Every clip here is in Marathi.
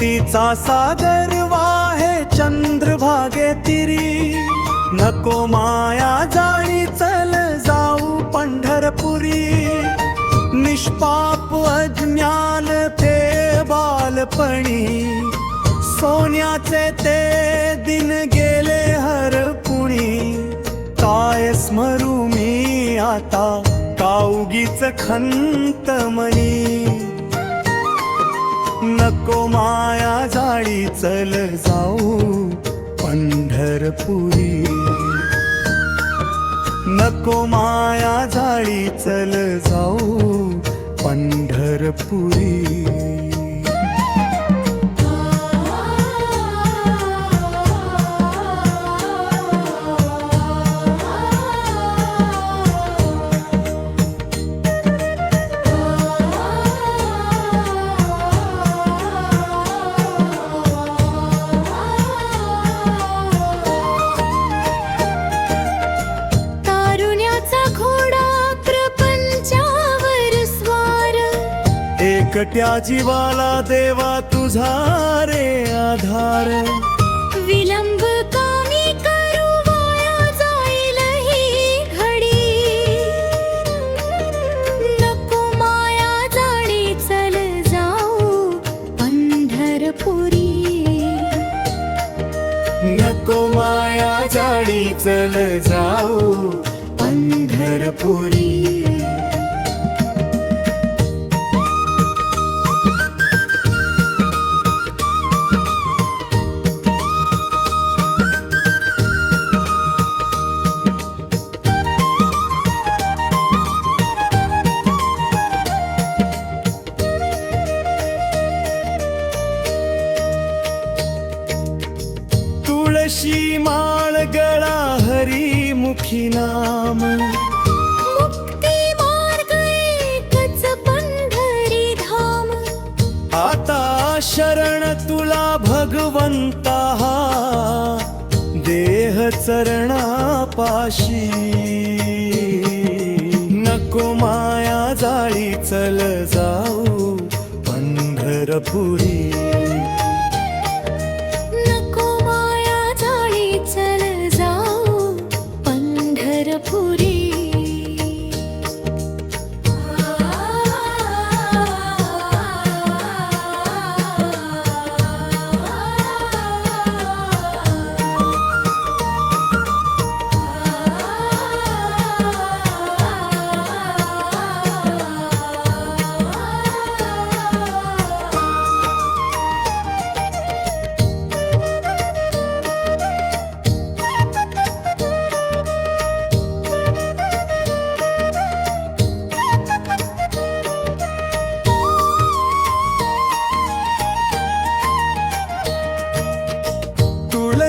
भक्तीचा सागर वाहे चंद्रभागे तिरी. नको माया जाळी चल जाऊ पंढरपुरी. निष्पाप अज्ञान ते बालपणी. सोन्याचे ते दिन गेले हरपुणी काय स्मरू मी आता काउगीच खंत मनी. नको माया जाळी चल जाऊ पंढरपुरी. नको माया जाळी चल जाऊ पंढरपुरी. एकट्या जीवाला देवा तुझा रे आधार. विलंब कामी करू वाया जाईल ही घडी. नको माया जाळी चल जाऊ पंढरपुरी. नको माया जाळी चल जाऊ पंढरपुरी. हरी मुखी नाम मुक्ती मार्ग एकच पंढरी धाम। आता शरण तुला भगवंता हा देह चरणापाशी. नको माया जाळी चल जाऊ पंढरपुरी.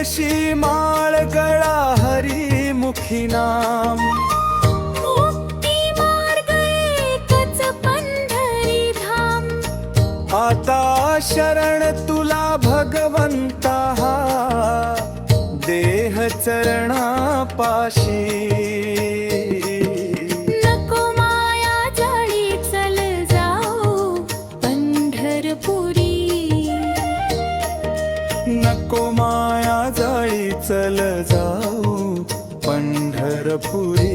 तुळशी माळ गळा हरी मुखी नाम आता शरण तुला भगवंता हा. देह चरणापाशी. नको जाऊ पंढरपुरी